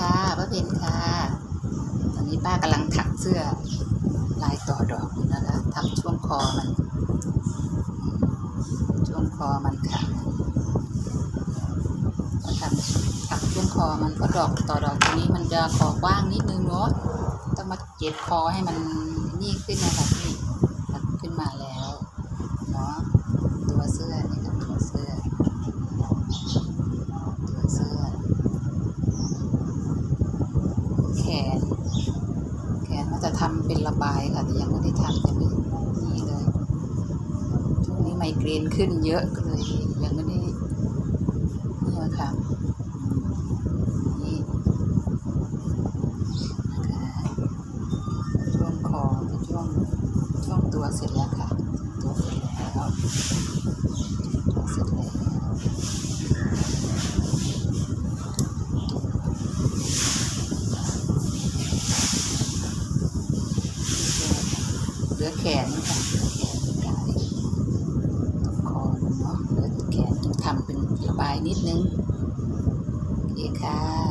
ค่ะป้าเพนค่ะ ตอนนี้ป้ากำลังถักเสื้อลายต่อดอกอยู่นะคะทำช่วงคอมัน ช่วงคอมันค่ะก็ทำถักช่วงคอมันเพราะดอกต่อดอกตัวนี้มันจะคอกว้างนิดนึงเนาะต้องมาเก็บคอให้มันนี่ขึ้นนะคะพี่ถักขึ้นมาแล้วเนาะตัวเสื้อนี่ค่ะตัวเสื้อ ตัวเสื้อ แข น แขนมันจะทำเป็นระบายค่ะ แต่ยังไม่ได้ทำจะไม่นี่เลยช่วงนี้ไมเกรนขึ้นเยอะก็เลยยังไม่ได้นี่ค่ะนี่นะคะช่วงคอช่วงช่วงตัวเสร็จแล้วค่ะ ตัวเสร็จแล้วตัวเสร็จแล้วเห ลือแขนค่ะเหลือแขนกายตรงคอนเนาะเหลือแขนทำเป็นระบายนิดนึงโอเคค่ะ